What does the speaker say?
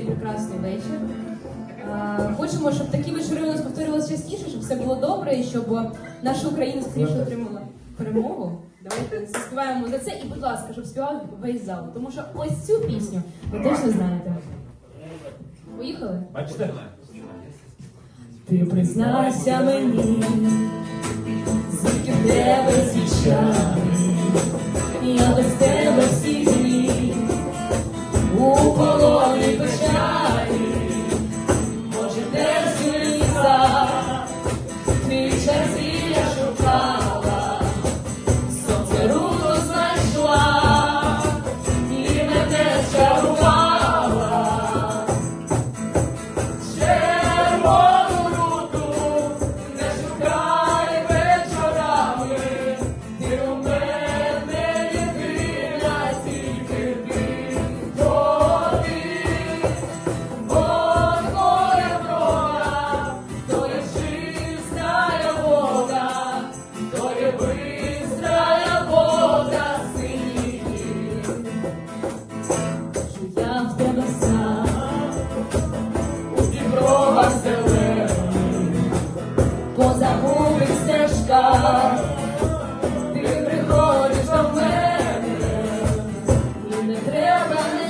цей прекрасний вечір. Е, Хочемо, щоб такі вечори у нас повторювалися частіше, щоб все було добре і щоб наша Україна скоріше отримала перемогу. Давайте заспіваємо за це і, будь ласка, щоб співав весь зал. Тому що ось цю пісню ви точно знаєте. Поїхали? Бачите? Ти признайся мені, звідки в about me.